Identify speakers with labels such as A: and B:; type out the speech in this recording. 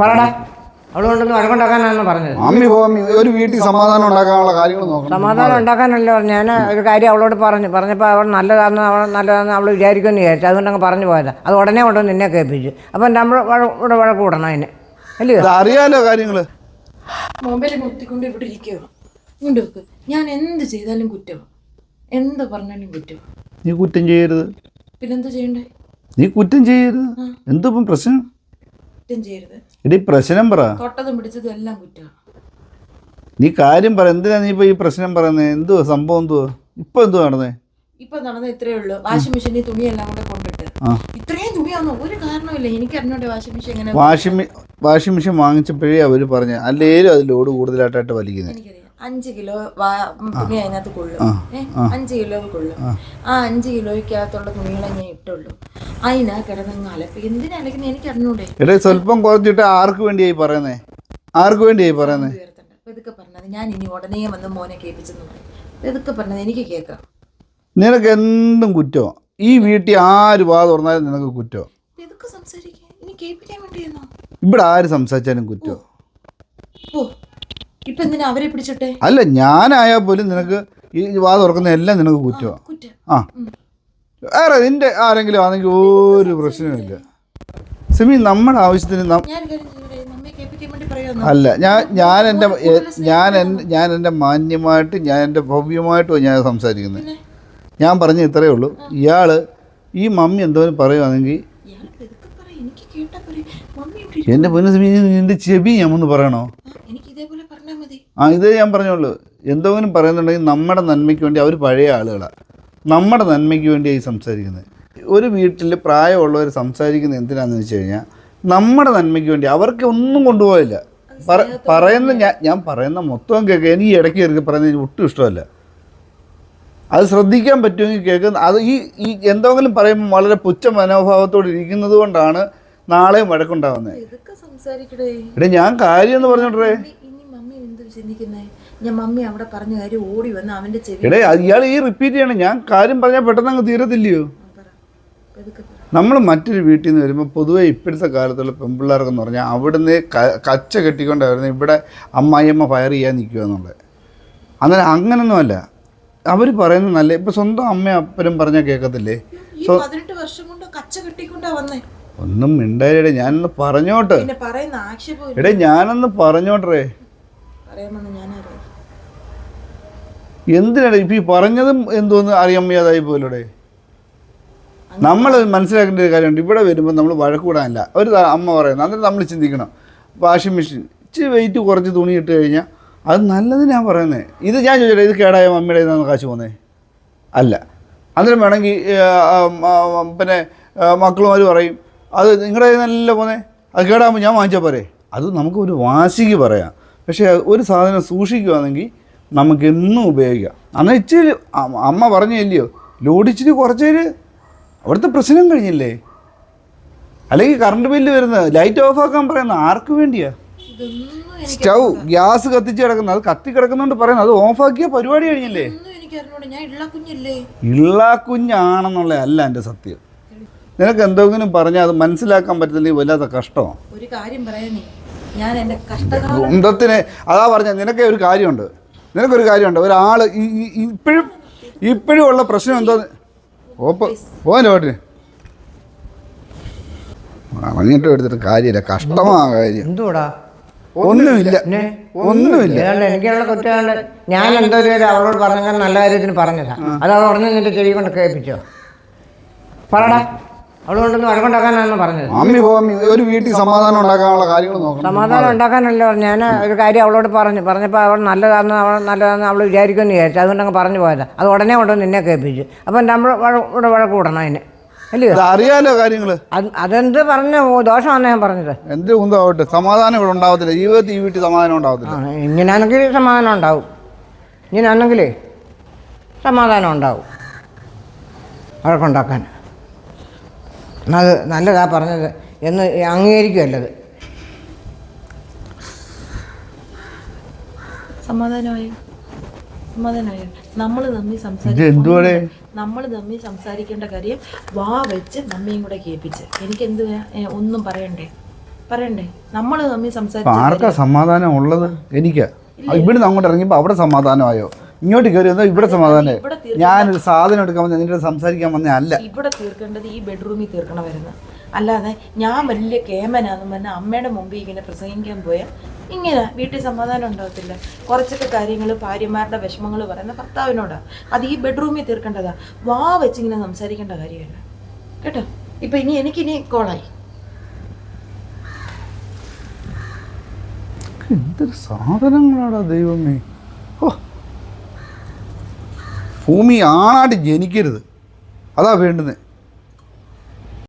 A: പറടാ അവൾ കൊണ്ടൊന്ന് വഴക്കുണ്ടാക്കാനാണെന്ന് പറഞ്ഞത്
B: അമ്മി പോ ഒരു വീട്ടിൽ സമാധാനം ഉണ്ടാക്കാനുള്ള കാര്യങ്ങൾ നോക്കണം.
A: സമാധാനം ഉണ്ടാക്കാനല്ല പറഞ്ഞു ഞാൻ ഒരു കാര്യം അവളോട് പറഞ്ഞു. പറഞ്ഞപ്പോൾ അവൾ നല്ലതാണെന്ന് അവൾ നല്ലതാണെന്ന് അവൾ വിചാരിക്കുമെന്ന് വിചാരിച്ചു. അതുകൊണ്ട് അങ്ങ് പറഞ്ഞു പോയതാ. അത് ഉടനെ കൊണ്ട് നിന്നെ കേൾപ്പിച്ചു. അപ്പം നമ്മൾ ഇവിടെ വഴക്ക് കൂടണം അതിന്. അല്ലയോ?
B: ഇത് അറിയാലോ കാര്യങ്ങൾ.
C: മൊബൈൽ കുത്തിക്കൊണ്ട് ഇവിടെ ഇരിക്കുക ഇങ്ങോട്ട് ഞാൻ എന്ത് ചെയ്താലും കുറ്റം എന്ത് പറഞ്ഞാലും കുറ്റം
B: നീ കുറ്റം ചെയ്യരുത്.
C: പിന്നെന്താ ചെയ്യണ്ടേ?
B: നീ കുറ്റം ചെയ്യരുത്. എന്തിപ്പം പ്രശ്നം?
C: കുറ്റം ചെയ്യരുത്.
B: എടി പ്രശ്നം പറ.
C: തൊട്ടതും പിടിച്ചതും എല്ലാം കുറ്റമാണ്
B: നീ കാര്യം പറ. എന്തിനാ നീ ഇപ്പൊ ഈ പ്രശ്നം പറയുന്നത് എന്തുവാ സംഭവം എന്തുവാ? ഇപ്പൊ എന്തുവാ നടന്നേ?
C: ഇപ്പൊ നടന്ന ഇത്രേ ഉള്ളൂ. വാഷിംഗ് മെഷീനിൽ തുണിയെല്ലാം കൂടെ കൊണ്ടിട്ട്.
B: ആ.
C: ഇത്രയും തുണിയാണോ ഒരു കാരണമില്ല എനിക്ക് അറിഞ്ഞോട്ടെ വാഷിംഗ് മെഷീൻ എങ്ങനെ
B: വാഷിംഗ് മെ- വാഷിംഗ് മെഷീൻ വാങ്ങിച്ചപ്പോഴേ അവർ പറഞ്ഞ. അല്ലേലും അത് ലോഡ് കൂടുതലായിട്ടായിട്ട് വലിക്കുന്നത്
C: എനിക്കറിയാം. അഞ്ച് കിലോ വാ- തുണി അതിനകത്ത് കൊള്ളും. ഏ? അഞ്ച് കിലോ കൊള്ളും. ആ അഞ്ച് കിലോയ്ക്കകത്തുള്ള തുണികളെ ഞാൻ ഇട്ടുള്ളൂ. അതിനാ കിടന്നങ്ങ് അലപ്പ് എന്തിനാ അലക്കുന്നത് എനിക്ക് അറിഞ്ഞൂടെ
B: എടേ സ്വല്പം കുറച്ചിട്ട് ആർക്ക് വേണ്ടിയായി പറയുന്നേ? ആർക്ക് വേണ്ടിയായി പറയുന്നേ?
C: ഉയർത്തണ്ട. അപ്പൊ ഇതൊക്കെ പറഞ്ഞത് ഞാൻ ഇനി ഉടനെ വന്ന് മോനെ കേൾപ്പിച്ചെന്ന് പറയും. ഇതൊക്കെ പറഞ്ഞത് എനിക്ക് കേൾക്കാം.
B: നിനക്ക് എന്തും കുറ്റോ? ഈ വീട്ടിൽ ആര് വാ തുറന്നാലും നിനക്ക് കുറ്റോ?
C: അപ്പൊ ഇതൊക്കെ സംസാരിക്കാൻ ഇനി കേൾപ്പിക്കാൻ വേണ്ടിയെന്നോ
B: ഇവിടെ ആര് സംസാരിച്ചാലും കുറ്റോ?
C: ഓ ഇപ്പൊ എന്തിനാ അവരെ പിടിച്ചിട്ടെ?
B: അല്ല ഞാനായാൽ പോലും നിനക്ക് ഈ വാ തുറക്കുന്ന എല്ലാം നിനക്ക് കുറ്റോ?
C: കുറ്റം.
B: ആ. വേറെ നിന്റെ ആരെങ്കിലും ആണെങ്കിൽ ഒരു പ്രശ്നമില്ല സിമി നമ്മുടെ ആവശ്യത്തിന് അല്ല ഞാൻ ഞാൻ എന്റെ ഞാൻ എന്റെ ഞാൻ എന്റെ മാന്യമായിട്ട് ഞാൻ എന്റെ ഭവ്യമായിട്ടും ഞാൻ സംസാരിക്കുന്നത്. ഞാൻ പറഞ്ഞ ഇത്രയേ ഉള്ളൂ. ഇയാൾ ഈ മമ്മി എന്തോലും പറയുവാണെങ്കിൽ എന്റെ പൊന്നു സിമി നിന്റെ ചെവി ഞാൻ ഒന്ന് പറയണോ?
C: ആ
B: ഇതേ ഞാൻ പറഞ്ഞോളൂ എന്തെങ്കിലും പറയുന്നുണ്ടെങ്കിൽ നമ്മുടെ നന്മയ്ക്ക് വേണ്ടി അവർ പഴയ ആളുകളാണ് നമ്മുടെ നന്മയ്ക്ക് വേണ്ടിയായി സംസാരിക്കുന്നത്. ഒരു വീട്ടിൽ പ്രായമുള്ളവർ സംസാരിക്കുന്നത് എന്തിനാണെന്ന് വെച്ച് കഴിഞ്ഞാൽ നമ്മുടെ നന്മയ്ക്ക് വേണ്ടി. അവർക്ക് ഒന്നും കൊണ്ടുപോയില്ല. പറ പറയുന്ന ഞാൻ ഞാൻ പറയുന്ന മൊത്തം കേൾക്കുക എനിക്ക് ഇടയ്ക്ക് ഇറക്കി പറയുന്നത് എനിക്ക് ഒട്ടും ഇഷ്ടമല്ല. അത് ശ്രദ്ധിക്കാൻ പറ്റുമെങ്കിൽ കേൾക്കുന്ന അത് ഈ ഈ എന്തെങ്കിലും പറയുമ്പോൾ വളരെ പുച്ഛ മനോഭാവത്തോടെ ഇരിക്കുന്നത് കൊണ്ടാണ് നാളെയും
C: വഴക്കുണ്ടാവുന്നത്.
B: എടേ ഞാൻ കാര്യം എന്ന് പറഞ്ഞോട്ടേ.
C: എന്ത് ചിന്തിക്കുന്നേ? ഞാൻ മമ്മി അവിടെ പറഞ്ഞ കാര്യം ഓടി വന്ന് അവന്റെ ചെവി
B: എടേ ഇയാൾ ഈ റിപ്പീറ്റ് ചെയ്യണം. ഞാൻ കാര്യം പറഞ്ഞാൽ പെട്ടെന്ന് അങ്ങ് തീരത്തില്ലയോ?
C: പറ.
B: നമ്മൾ മറ്റൊരു വീട്ടിൽ നിന്ന് വരുമ്പോൾ പൊതുവെ ഇപ്പോഴത്തെ കാലത്തുള്ള പെൺപിള്ളേർക്കെന്ന് പറഞ്ഞാൽ അവിടുന്ന് ക- കച്ച കെട്ടിക്കൊണ്ടായിരുന്നു ഇവിടെ അമ്മായിയമ്മ ഫയർ ചെയ്യാൻ നിൽക്കുക എന്നുള്ളത്. അങ്ങനെ അങ്ങനൊന്നുമല്ല അവർ പറയുന്നത് നല്ല ഇപ്പം സ്വന്തം അമ്മയും അപ്പനും പറഞ്ഞാൽ കേൾക്കത്തില്ലേ
C: ഈ പതിനെട്ട് വർഷം കൊണ്ട് കച്ച കെട്ടിക്കൊണ്ടാ വന്നേ?
B: ഒന്നും മിണ്ടായിടെ ഞാനൊന്ന് പറഞ്ഞോട്ടെ.
C: പിന്നെ പറയുന്ന ആക്ഷേപം
B: എടേ ഞാനൊന്ന് പറഞ്ഞോട്ടേ.
C: പറയാമെന്ന് അറിയാം
B: എന്തിനാണ്? ഇപ്പം ഈ പറഞ്ഞതും എന്തോന്ന് അറിയാൻ വയ്യാതായി പോലൂടെ നമ്മൾ മനസ്സിലാക്കേണ്ട ഒരു കാര്യമുണ്ട്. ഇവിടെ വരുമ്പോൾ നമ്മൾ വഴക്കൂടാനില്ല. ഒരു അമ്മ പറയുന്നത് അന്നേരം നമ്മൾ ചിന്തിക്കണം. Washing machine. ഇച്ചിരി വെയിറ്റ് കുറച്ച് തുണി ഇട്ട് കഴിഞ്ഞാൽ അത് നല്ലത് ഞാൻ പറയുന്നത് ഇത് ഞാൻ ചോദിച്ചോട്ടെ ഇത് കേടായ മമ്മിയുടെ നിന്നാണ് കാശ് പോകുന്നത് അല്ല. അന്നേരം വേണമെങ്കിൽ പിന്നെ മക്കളുമാർ പറയും അത് നിങ്ങളുടെ നല്ല പോന്നെ? അത് കേടാകുമ്പോൾ ഞാൻ വാങ്ങിച്ചാൽ പോരെ? അത് നമുക്ക് ഒരു വാശിക്ക് പറയാം. പക്ഷേ ഒരു സാധനം സൂക്ഷിക്കുകയാണെങ്കിൽ നമുക്ക് എന്നും ഉപയോഗിക്കാം. അന്ന് ഇച്ചിരി അമ്മ- പറഞ്ഞില്ലയോ? ലോഡിച്ചിരി കുറച്ചേര് അവിടുത്തെ പ്രശ്നം കഴിഞ്ഞില്ലേ? അല്ലെങ്കിൽ കറണ്ട് ബില്ല് വരുന്നത് ലൈറ്റ് ഓഫ് ആക്കാൻ പറയുന്നത് ആർക്ക് വേണ്ടിയാ? സ്റ്റൗ ഗ്യാസ് കത്തിച്ച് കിടക്കുന്നത് അത് കത്തി കിടക്കുന്നുണ്ട് പറയുന്നത്. അത് ഓഫാക്കിയ പരിപാടി കഴിഞ്ഞില്ലേ?
C: ഒന്നും എനിക്ക് അറിഞ്ഞൂടെ. ഞാൻ ഇള്ള കുഞ്ഞല്ലേ?
B: കുഞ്ഞാണെന്നുള്ള അല്ല എന്റെ സത്യം. നിനക്ക് എന്തെങ്കിലും പറഞ്ഞാൽ അത് മനസ്സിലാക്കാൻ പറ്റുന്നില്ലെങ്കിൽ വല്ലാത്ത കഷ്ടമാണ്
C: ഒരു കാര്യം പറയാനേ ഞാൻ എന്റെ കഷ്ടകാലം
B: സ്വന്തത്തിന് അതാ പറഞ്ഞ നിനക്ക് ഒരു കാര്യമുണ്ട്. നിനക്കൊരു കാര്യമുണ്ട്. ഒരാൾ ഇപ്പോഴും ഇപ്പോഴും ഉള്ള പ്രശ്നം എന്താ? ഓപ്പ പോകാൻ ഓട്ടിന് പറഞ്ഞിട്ട് എടുത്തിട്ട് കാര്യമില്ല. കഷ്ടമാ കാര്യം.
A: എന്തുകൂടാ
B: ഒന്നുമില്ല. ഒന്നുമില്ല.
A: എനിക്കുള്ള കുറ്റമാണ് ഞാൻ എന്തോ ഒരു കാര്യം അവളോട് പറഞ്ഞാൽ നല്ല കാര്യത്തിന് പറഞ്ഞതാ. അത് അവൾ ഉടനെ നിന്റെ ചെവി കൊണ്ട് കേൾപ്പിച്ചോ. പറടാ. വഴക്കുണ്ടാക്കാനാണെന്ന് പറഞ്ഞത്.
B: അമ്മി ഒരു വീട്ടിൽ സമാധാനം ഉണ്ടാക്കാനുള്ള കാര്യങ്ങൾ നോക്കണം.
A: സമാധാനം ഉണ്ടാക്കാനല്ലോ ഞാൻ ഒരു കാര്യം അവളോട് പറഞ്ഞു. പറഞ്ഞപ്പോൾ അവൾ നല്ലതാണെന്ന് അവൾ നല്ലതാണെന്ന് അവൾ വിചാരിക്കുമെന്ന് വിചാരിച്ചു. അതുകൊണ്ട് അങ്ങ് പറഞ്ഞു പോയതാ. അത് ഉടനെ കൊണ്ട് നിന്നെ കേൾപ്പിച്ചു. അപ്പം നമ്മൾ ഇവിടെ വഴക്ക് കൂടണം അതിന്. അല്ലയോ?
B: അറിയാലോ കാര്യങ്ങൾ
A: അത് അതെന്ത് പറഞ്ഞു? ദോഷമാണ് ഞാൻ പറഞ്ഞത്.
B: എന്ത് ഉണ്ടാവട്ടെ സമാധാനം ഇവിടെ ഉണ്ടാവത്തില്ല. ജീവിതത്തിൽ ഈ വീട്ടിൽ സമാധാനം ഉണ്ടാവത്തില്ല.
A: ഇങ്ങനെയാണെങ്കിൽ സമാധാനം ഉണ്ടാവും. ഇങ്ങനെയാണെങ്കിലേ സമാധാനം ഉണ്ടാവും. വഴക്കുണ്ടാക്കാൻ. അത് നല്ലതാ പറഞ്ഞത് എന്ന് അംഗീകരിക്കുമല്ലത്
C: സമാധാനമായി. സമാധാനമായി. നമ്മൾ തമ്മിൽ സംസാരിക്കും നമ്മൾ സംസാരിക്കേണ്ട കാര്യം വാ വെച്ച് നമ്മയും കൂടെ കേൾപ്പിച്ച്. എനിക്ക് എന്ത് ഒന്നും പറയണ്ടേ? പറയണ്ടേ? നമ്മൾ തമ്മിൽ
B: ആർക്കാ സമാധാനം ഉള്ളത്? എനിക്കാ. ഇവിടുന്ന് അങ്ങോട്ട് ഇറങ്ങിയപ്പോൾ അവിടെ സമാധാനമായോ? ഇങ്ങോട്ട് കയറി വന്നാൽ ഇവിടെ സമാധാനം.
C: ഞാൻ
B: ഞാനൊരു സാധനം എടുക്കാൻ വന്ന എന്നിട്ട് സംസാരിക്കാൻ വന്ന അല്ല.
C: ഇവിടെ തീർക്കേണ്ടത് ഈ ബെഡ്റൂമിൽ തീർക്കണം വരുന്നത്. അല്ലാതെ ഞാൻ വലിയ കേമനാന്നും പറഞ്ഞാൽ അമ്മയുടെ മുമ്പിൽ ഇങ്ങനെ പ്രസംഗിക്കാൻ പോയാൽ ഇങ്ങനെ വീട്ടിൽ സമാധാനം ഉണ്ടാകത്തില്ല കുറച്ചൊക്കെ കാര്യങ്ങൾ ഭാര്യമാരുടെ വിഷമങ്ങൾ പറയുന്ന ഭർത്താവിനോടാണ് അത് ഈ ബെഡ്റൂമിൽ തീർക്കേണ്ടതാ. വാ വെച്ചിങ്ങനെ സംസാരിക്കേണ്ട കാര്യമല്ല. കേട്ടോ? ഇപ്പൊ ഇനി എനിക്കിനി കോളായി.
B: എന്തൊരു സാധനങ്ങളാടാ ദൈവമേ. ഓ ഭൂമി ആണായിട്ട് ജനിക്കരുത്. അതാ വേണ്ടുന്നത്